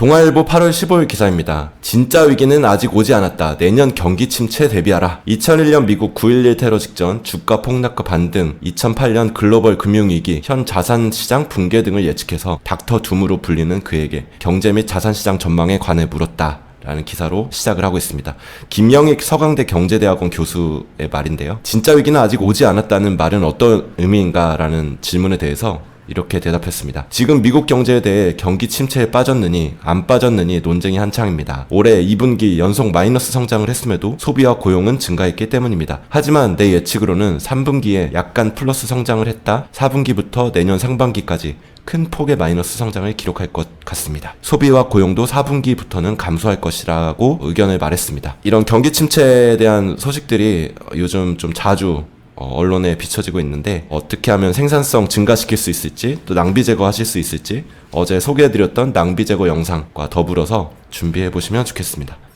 동아일보 8월 15일 기사입니다. 진짜 위기는 아직 오지 않았다. 내년 경기 침체 대비하라. 2001년 미국 9.11 테러 직전 주가 폭락과 반등, 2008년 글로벌 금융위기, 현 자산시장 붕괴 등을 예측해서 닥터 둠으로 불리는 그에게 경제 및 자산시장 전망에 관해 물었다. 라는 기사로 시작을 하고 있습니다. 김영익 서강대 경제대학원 교수의 말인데요. 진짜 위기는 아직 오지 않았다는 말은 어떤 의미인가라는 질문에 대해서 이렇게 대답했습니다. 지금 미국 경제에 대해 경기 침체에 빠졌느니 안 빠졌느니 논쟁이 한창입니다. 올해 2분기 연속 마이너스 성장을 했음에도 소비와 고용은 증가했기 때문입니다. 하지만 내 예측으로는 3분기에 약간 플러스 성장을 했다. 4분기부터 내년 상반기까지 큰 폭의 마이너스 성장을 기록할 것 같습니다. 소비와 고용도 4분기부터는 감소할 것이라고 의견을 말했습니다. 이런 경기 침체에 대한 소식들이 요즘 좀 자주 어, 언론에 비춰지고 있는데 어떻게 하면 생산성 증가시킬 수 있을지 또 낭비 제거하실 수 있을지 어제 소개해드렸던 낭비 제거 영상과 더불어서 준비해 보시면 좋겠습니다.